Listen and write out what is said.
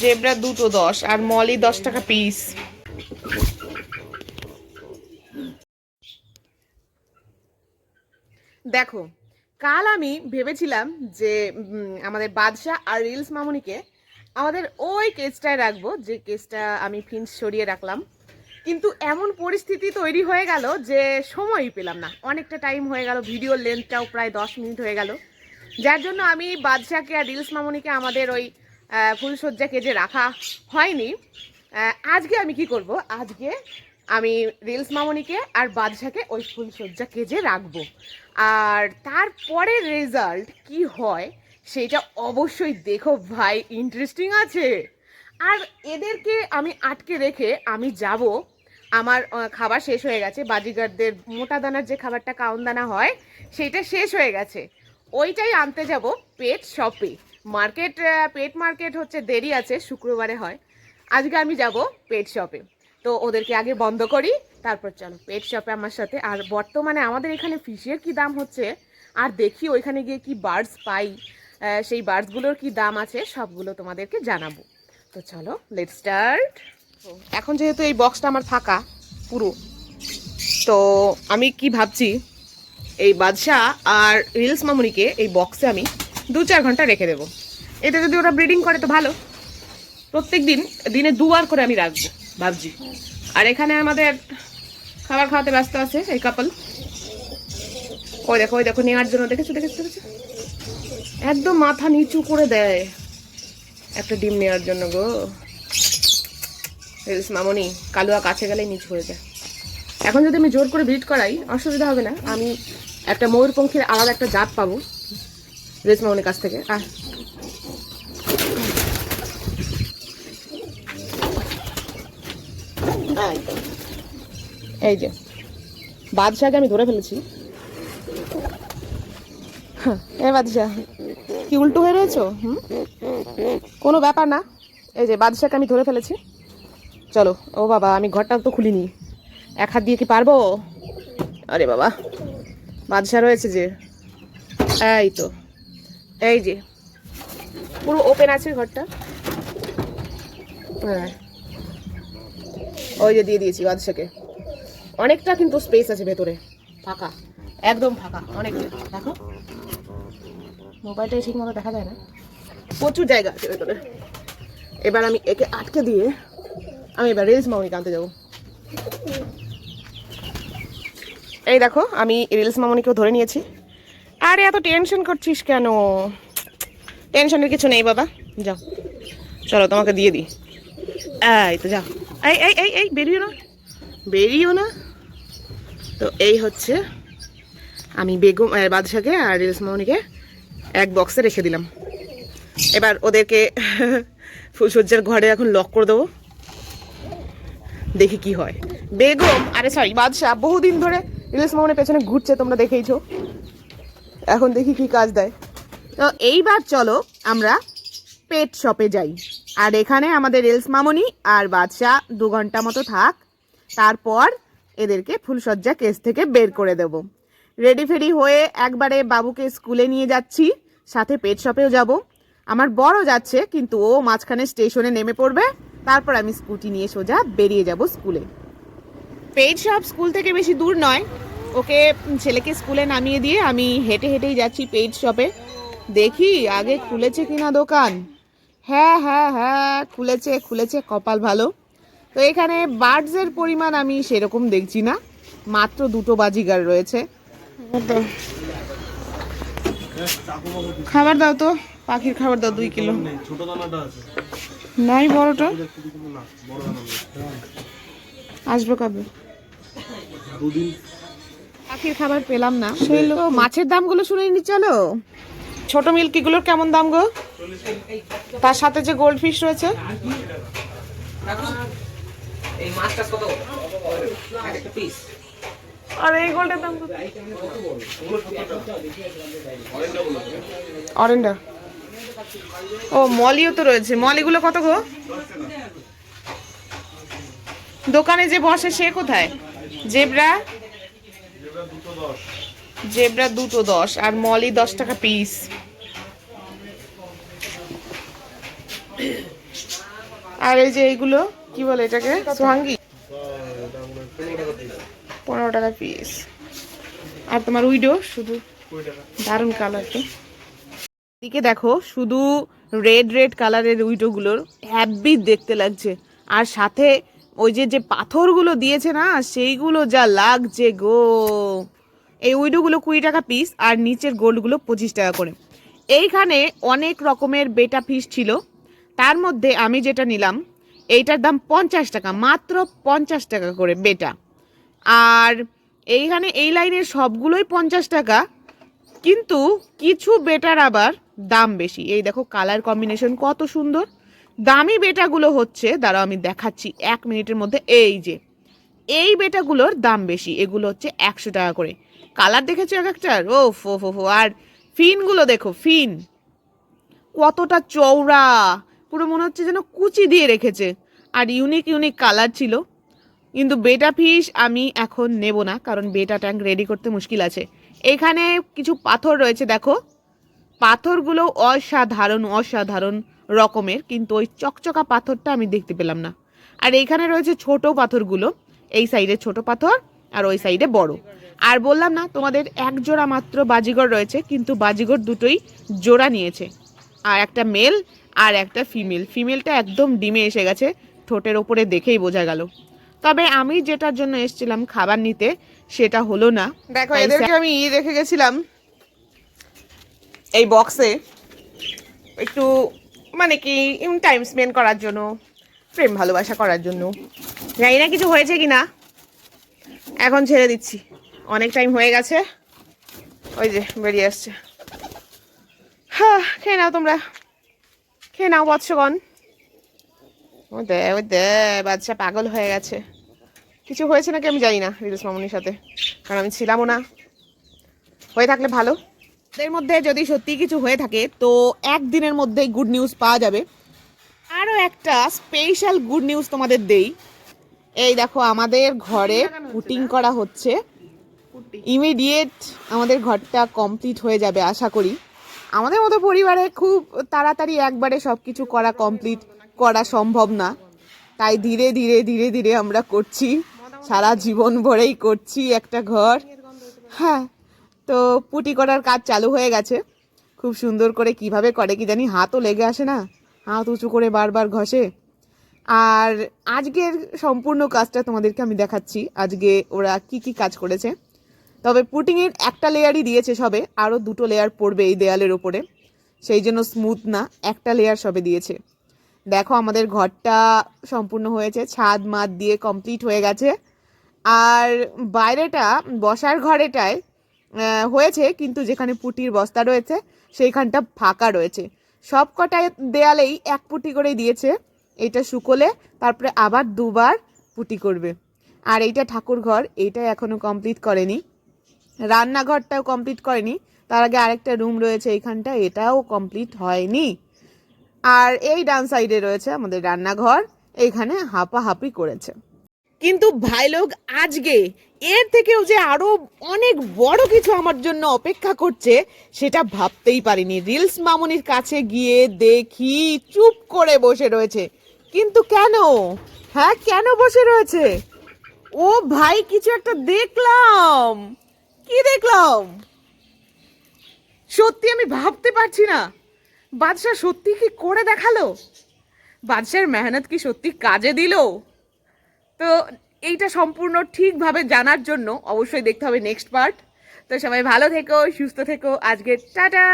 Zebra দুটো দশ আর মলি দশ টাকা পিস দেখো, কাল আমি ভেবেছিলাম যে আমাদের বাদশাহ আর রিলস মামুনিকে আমাদের ওই কেসটায় রাখব, যে কেসটা আমি ফিন্স সরিয়ে রাখলাম। কিন্তু এমন পরিস্থিতি তৈরি হয়ে গেল যে সময়ই পেলাম না। অনেকটা টাইম হয়ে গেল ভিডিওর লেন্থটাও প্রায় দশ মিনিট হয়ে গেল। যার জন্য আমি বাদশাকে আর রিলস মামুনিকে আমাদের ওই ফুলসজ্জা কেজে রাখা হয়নি। আজকে আমি কি করব? আজকে আমি রিলস মামনিকে আর বাদশাকে ওই ফুলসজ্জা কেজে রাখব। আর তারপরে রেজাল্ট কি হয়, সেটা অবশ্যই দেখো ভাই ইন্টারেস্টিং আছে। আর এদেরকে আমি আটকে রেখে আমি যাব। আমার খাবার শেষ হয়ে গেছে। বাজিগারদের মোটা দানার যে খাবারটা কাউন দানা হয় সেইটা শেষ হয়ে গেছে। ওইটাই আনতে যাব পেট শপে। মার্কেট পেট মার্কেট হচ্ছে দেরি আছে, শুক্রবারে হয়। আজকে আমি যাব পেট শপে তো ওদেরকে আগে বন্ধ করি, তারপর চলো পেট শপে আমার সাথে। আর বর্তমানে আমাদের এখানে ফিশের কি দাম হচ্ছে, আর দেখি ওইখানে গিয়ে কি বার্ডস পাই সেই বার্ডসগুলোর কি দাম আছে, সবগুলো তোমাদেরকে জানাব। তো চলো লেট স্টার্ট এখন যেহেতু এই বক্সটা আমার ফাঁকা, পুরো, তো আমি কি ভাবছি, এই বাদশা আর রিলস মামুনিকে এই বক্সে আমি দু চার ঘণ্টা রেখে দেবো। এতে যদি ওরা ব্রিডিং করে তো ভালো। প্রত্যেক দিন, দিনে দুবার করে আমি রাখব, ভাবছি। আর এখানে আমাদের খাবার খাওয়াতে ব্যস্ত আছে এই কাপল ওই দেখো ওই দেখো, নেওয়ার জন্য দেখেছ দেখেছ দেখেছ? একদম মাথা নিচু করে দেয়। একটা ডিম নেওয়ার জন্য গো। মামনি, কালুয়া কাছে গেলেই নিচু হয়ে যায়। এখন যদি আমি জোর করে ব্রিড করাই, অসুবিধা হবে না। আমি একটা ময়ূরপঙ্খীর আলাদা একটা জাত পাবো। রিলস মামনির কাছ থেকে আহ। এই যে বাদশাকে আমি ধরে ফেলেছি। হ্যাঁ, এ বাদশাহ কি উল্টো হয়ে রয়েছো? কোনো ব্যাপার না। এই যে বাদশাকে আমি ধরে ফেলেছি। চলো ও বাবা আমি ঘরটা তো খুলিনি। এক হাত দিয়ে কি পারব? আরে বাবা বাদশাহ রয়েছে যে। এই তো। এই যে। পুরো ওপেন আছে ঘরটা। হ্যাঁ। ওই যে দিয়ে দিয়েছি বাদশাকে। অনেকটা কিন্তু স্পেস আছে ভেতরে। ফাঁকা। একদম ফাঁকা। অনেকটা। দেখো। মোবাইলটাই ঠিক মতো দেখা যায় না। প্রচুর জায়গা আছে ভেতরে। এবার আমি একে আটকে দিয়ে আমি এবার রিলস মামনিকে আনতে যাব। এই দেখো, আমি রিলস মামনিকেও ধরে নিয়েছি। আরে, এত টেনশন করছিস কেন? টেনশনের কিছু নেই, বাবা। যাও। চলো, তোমাকে দিয়ে দিই। এই তো, যাও। এই এই এই এই, বেরিও না। বেরিও না। তো এই হচ্ছে আমি বেগম বাদশাকে আর রিলস মামনিকে এক বক্সে রেখে দিলাম। এবার ওদেরকে ফুলসজ্জার ঘরে এখন লক করে দেবো। দেখি কি হয়। বেগম, আরে সরি বাদশাহ বহুদিন ধরে রিলস মামনের পেছনে ঘুরছে, তোমরা দেখেইছো। এখন দেখি কি কাজ দেয়। তো এইবার চলো আমরা পেট শপে যাই। আর এখানে আমাদের রেলস মামনি আর বাদশাহ দু ঘণ্টা মতো থাক। তারপর এদেরকে ফুলসজ্জা কেস থেকে বের করে দেব। রেডি ফেডি হয়ে একবারে বাবুকে স্কুলে নিয়ে যাচ্ছি, সাথে পেট শপেও যাব। আমার বড় যাচ্ছে, কিন্তু ও মাঝখানে স্টেশনে নেমে পড়বে। তারপর আমি স্কুটি নিয়ে সোজা বেরিয়ে যাব স্কুলে। পেট শপ স্কুল থেকে বেশি দূর নয় ওকে ছেলেকে স্কুলে নামিয়ে দিয়ে আমি হেঁটে হেঁটেই যাচ্ছি পেট শপে। দেখি আগে খুলেছে কিনা দোকান। হ্যাঁ হ্যাঁ হ্যাঁ খুলেছে খুলেছে, কপাল ভালো। তো এখানে বার্ডসের পরিমাণ আমি সেরকম দেখছি না। মাত্র দুটো বাজিগার রয়েছে। খাবার দাও তো, পাখির খাবার দাও দুই কিলো। নেই বড়টা? আসবে কবে? দুদিন পাখির খাবার পেলাম না। তো মাছের দামগুলো শুনে নি চলো। ছোট মিল্কিগুলোর কেমন দাম গো? তার সাথে যে গোল্ড ফিশ রয়েছে। এই মাছটা কত? এক একটা পিস আর এই গোল্ডের দাম অরেন্ডা। ও মলিও তো রয়েছে। মলিগুলো কত গো? দোকানে যে বসে সে কোথায়? জেব্রা? জেব্রা দুটো দশ আর মলি দশ টাকা পিস আর এই যে এইগুলো কি বলে এটাকে? সোহাঙ্গি? পনেরো টাকা পিস আর তোমার উইডো শুধু দারুণ কালার তো। দিকে দেখো শুধু রেড রেড কালারের উইডোগুলোর হ্যাপি দেখতে লাগছে। আর সাথে ওই যে যে পাথরগুলো দিয়েছে না সেইগুলো যা লাগছে গো। এই উইডোগুলো কুড়ি টাকা পিস আর নিচের গোল্ডগুলো পঁচিশ টাকা করে। এইখানে অনেক রকমের বেটা ফিস ছিল। তার মধ্যে আমি যেটা নিলাম, এইটার দাম পঞ্চাশ টাকা, মাত্র পঞ্চাশ টাকা করে বেটা আর এইখানে এই লাইনের সবগুলোই পঞ্চাশ টাকা, কিন্তু কিছু বেটার আবার দাম বেশি। এই দেখো কালার কম্বিনেশন কত সুন্দর। দামি বেটাগুলো হচ্ছে, দাঁড়াও আমি দেখাচ্ছি এক মিনিটের মধ্যে, এই যে, এই বেটাগুলোর দাম বেশি, এগুলো হচ্ছে একশো টাকা করে। কালার দেখেছ এক একটার ও ফো ফো ফো আর ফিনগুলো দেখো, ফিন। কতটা চওড়া। পুরো মনে হচ্ছে যেন কুচি দিয়ে রেখেছে। আর ইউনিক ইউনিক কালার ছিল। কিন্তু বেটা ফিশ আমি এখন নেব না, কারণ বেটা ট্যাঙ্ক রেডি করতে মুশকিল আছে। এখানে কিছু পাথর রয়েছে, দেখো। পাথরগুলো অসাধারণ অসাধারণ রকমের, কিন্তু ওই চকচকা পাথরটা আমি দেখতে পেলাম না। আর এইখানে রয়েছে ছোট পাথরগুলো। এই সাইডে ছোট পাথর, আর ওই সাইডে বড়। আর বললাম না তোমাদের এক জোড়া মাত্র বাজিগর রয়েছে কিন্তু বাজিগর দুটোই জোড়া নিয়েছে। আর একটা মেল আর একটা ফিমেল। ফিমেলটা একদম ডিমে এসে গেছে ঠোঁটের ওপরে দেখেই বোঝা গেল। তবে আমি যেটার জন্য এসেছিলাম খাবার নিতে সেটা হলো না। দেখো। এদেরকে আমি রেখে গেছিলাম। এই বক্সে একটু মানে কি টাইম স্পেন্ড করার জন্য প্রেম ভালোবাসা করার জন্য। জানি না কিছু হয়েছে কি না এখন ছেড়ে দিচ্ছি। অনেক টাইম হয়ে গেছে। ওই যে বেরিয়ে আসছে। হ্যাঁ খেয়ে নাও তোমরা। খেয়ে নাও বৎসগণ। ও দে ও দে বাচ্চা পাগল হয়ে গেছে। কিছু হয়েছে নাকি আমি জানি না রিলস মামনির সাথে। কারণ আমি ছিলামও না। হয়ে থাকলে ভালো। এর মধ্যে যদি সত্যি কিছু হয়ে থাকে তো একদিনের মধ্যেই গুড নিউজ পাওয়া যাবে। আরও একটা স্পেশাল গুড নিউজ তোমাদের দেই। এই দেখো আমাদের ঘরে পুটিং করা হচ্ছে। ইমিডিয়েট আমাদের ঘরটা কমপ্লিট হয়ে যাবে, আশা করি। আমাদের মতো পরিবারে খুব তাড়াতাড়ি একবারে সব কিছু করা কমপ্লিট করা সম্ভব না। তাই ধীরে ধীরে ধীরে ধীরে আমরা করছি। সারা জীবন ভরেই করছি একটা ঘর। হ্যাঁ তো পুটি করার কাজ চালু হয়ে গেছে। খুব সুন্দর করে কীভাবে করে কি জানি হাতও লেগে আসে না। হাত উঁচু করে বারবার ঘষে। আর আজকের সম্পূর্ণ কাজটা তোমাদেরকে আমি দেখাচ্ছি। আজকে ওরা কি কি কাজ করেছে। তবে পুটিংয়ের একটা লেয়ারই দিয়েছে সবে, আরও দুটো লেয়ার পড়বে এই দেয়ালের ওপরে। সেই জন্য স্মুথ না, একটা লেয়ার সবে দিয়েছে। দেখো আমাদের ঘরটা সম্পূর্ণ হয়েছে, ছাদ মাদ দিয়ে কমপ্লিট হয়ে গেছে। আর বাইরেটা, বসার ঘরেটায় হয়েছে, কিন্তু যেখানে পুটির বস্তা রয়েছে, সেইখানটা ফাঁকা রয়েছে। সব কটা দেয়ালেই এক পুটি করে দিয়েছে। এটা শুকোলে, তারপরে আবার দুবার পুটি করবে। আর এইটা ঠাকুর ঘর এইটা এখনও কমপ্লিট করেনি। রান্নাঘরটাও কমপ্লিট করেনি। তার আগে আরেকটা রুম রয়েছে এইখানটা এটাও কমপ্লিট হয়নি। আর এই ডান সাইডে রয়েছে আমাদের রান্নাঘর, এইখানে হাঁপাহাঁপি করেছে। কিন্তু ভাই লোক, আজকে এর থেকেও যে আরও অনেক বড় কিছু আমার জন্য অপেক্ষা করছে, সেটা ভাবতেই পারিনি। রিলস মামুনির কাছে গিয়ে দেখি, চুপ করে বসে রয়েছে। কিন্তু কেন? হ্যাঁ কেন বসে রয়েছে? ও ভাই, কিছু একটা দেখলাম। কি দেখলাম? সত্যি আমি ভাবতে পারছি না। বাদশাহ সত্যি কি করে দেখাল? বাদশার মেহনত কি সত্যি কাজে দিল? তো এইটা সম্পূর্ণ ঠিকভাবে জানার জন্য অবশ্যই দেখতে হবে নেক্সট পার্ট। তো সবাই ভালো থেকো, সুস্থ থেকো। আজকে টাটা!